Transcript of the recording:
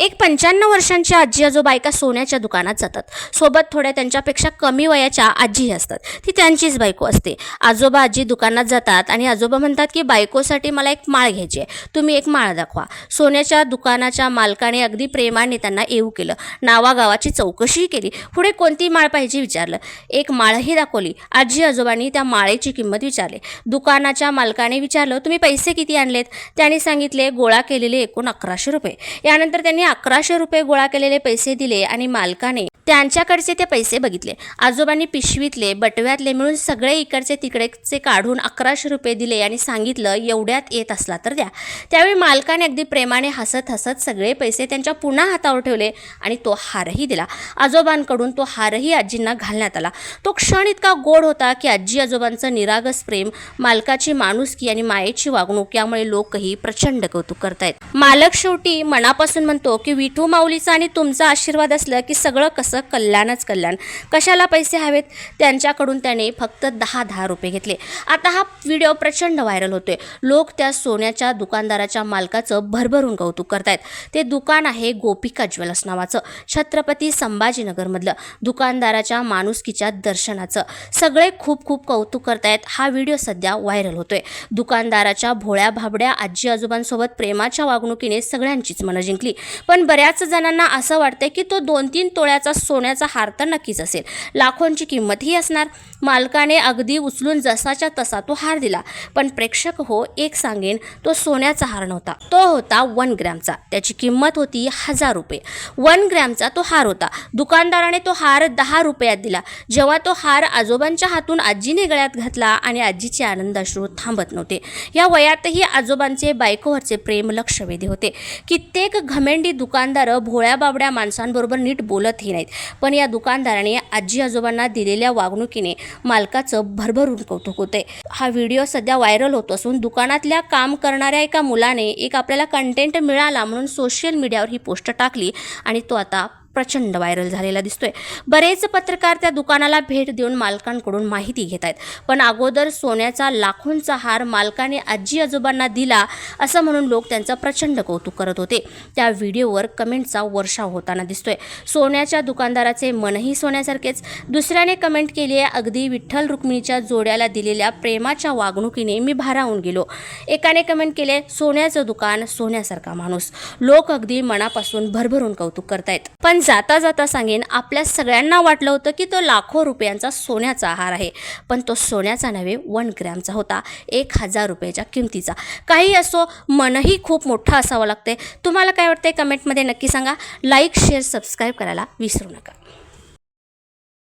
एक पंच्याण्णव वर्षांची आजी आजोबा एका सोन्याच्या दुकानात जातात. सोबत थोड्या त्यांच्यापेक्षा कमी वयाच्या आजीही असतात. ती त्यांचीच बायको असते. आजोबा आजी दुकानात जातात आणि आजोबा म्हणतात की बायकोसाठी मला एक माळ घ्यायची आहे. तुम्ही एक माळ दाखवा. सोन्याच्या दुकानाच्या मालकाने अगदी प्रेमाने त्यांना येऊ केलं. नावागावाची चौकशीही केली. पुढे कोणती माळ पाहिजे विचारलं. एक माळही दाखवली. आजी आजोबांनी त्या माळेची किंमत विचारली. दुकानाच्या मालकाने विचारलं तुम्ही पैसे किती आणलेत? त्याने सांगितले गोळा केलेले एकूण अकराशे रुपये. यानंतर त्यांनी अकराशे रुपये गोळा केलेले पैसे दिले आणि मालकाने त्यांच्याकडचे ते पैसे बघितले. आजोबांनी पिशवीतले बटव्यातले मिळून सगळे इकडचे तिकडेचे काढून अकराशे रुपये दिले आणि सांगितलं एवढ्यात येत असला तर द्या. त्यावेळी मालकाने अगदी प्रेमाने हसत हसत सगळे पैसे त्यांच्या पुन्हा हातावर ठेवले आणि तो हारही दिला. आजोबांकडून तो हारही आजींना घालण्यात आला. तो क्षण इतका गोड होता की आजी आजोबांचं निरागस प्रेम मालकाची माणुसकी आणि मायेची वागणूक यामुळे लोकही प्रचंड कौतुक करतायत. मालक शेवटी मनापासून म्हणतो की विठू माऊलीचा आणि तुमचा आशीर्वाद असलं की सगळं कसं कल्याणच कल्याण. कशाला पैसे हवेत? त्यांच्याकडून त्याने फक्त दहा दहा रुपये घेतले. आता हा व्हिडिओ प्रचंड व्हायरल होतोय. लोक त्या सोन्याच्या दुकानदाराच्या मालकाचं भरभरून कौतुक करतायत. ते दुकान आहे गोपिका ज्वेलर्स नावाचं छत्रपती संभाजीनगरमधलं दुकानदाराच्या माणुसकीच्या दर्शनाचं. सगळे खूप खूप कौतुक करतायत. हा व्हिडिओ सध्या व्हायरल होतोय. दुकानदाराच्या भोळ्या भाबड्या आजी आजोबांसोबत प्रेमाच्या वागणुकीने सगळ्यांचीच मनं जिंकली. पण बऱ्याच जणांना असं वाटतंय की तो दोन तीन तोळ्याचा सोन्याचा हार तर नक्कीच असेल. लाखोंची किंमतही असणार. मालकाने अगदी उचलून जसाच्या तसा तो हार दिला. पण प्रेक्षक हो एक सांगेन तो सोन्याचा हार नव्हता. तो होता वन ग्रॅमचा. त्याची किंमत होती हजार रुपये. वन ग्रॅमचा तो हार होता. दुकानदाराने तो हार दहा रुपयात दिला. जेव्हा तो हार आजोबांच्या हातून आजीने गळ्यात घातला आणि आजीचे आनंद अश्रू थांबत नव्हते. या वयातही आजोबांचे बायकोवरचे प्रेम लक्षवेधी. होते. कित्येक घमेंडी दुकानदारं भोळ्या बाबड्या माणसांबरोबर नीट बोलतही नाहीत. पण या दुकानदाराने आजी आजोबांना दिलेल्या वागणुकीने मालकाचं भरभरून कौतुक होते हा व्हिडिओ सध्या व्हायरल होत असून दुकानातल्या काम करणाऱ्या एका मुलाने एक आपल्याला कंटेंट मिळाला म्हणून सोशल मीडियावर ही पोस्ट टाकली आणि तो आता प्रचंड व्हायरल झालेला दिसतोय. बरेच पत्रकार त्या दुकानाला भेट देऊन मालकांकडून माहिती घेत आहेत पण अगोदर सोन्याचा लाखोंचा हार मालकाने आजी आजोबांना दिला असं म्हणून लोक त्यांचं प्रचंड कौतुक करत होते. त्या व्हिडिओवर कमेंटचा वर्षाव होताना दिसतोय. सोन्याच्या दुकानदाराचे मनही सोन्यासारखेच. दुसऱ्याने कमेंट केली आहे अगदी विठ्ठल रुक्मिणीच्या जोड्याला दिलेल्या प्रेमाच्या वागणुकीने मी भारावून गेलो. एकाने कमेंट केले सोन्याचं दुकान सोन्यासारखा माणूस. लोक अगदी मनापासून भरभरून कौतुक करतायत. पण जाता जाता सांगेन आपल्या सगळ्यांना वाटलं होतं की तो लाखो रुपयांचा सोन्याचा आहार आहे. पण तो सोन्याचा नव्हे वन ग्रॅमचा होता. एक हजार रुपयाच्या किमतीचा. काही असो मनही खूप मोठं असावं लागते तुम्हाला काय वाटतंय कमेंटमध्ये नक्की सांगा. लाईक शेअर सबस्क्राईब करायला विसरू नका.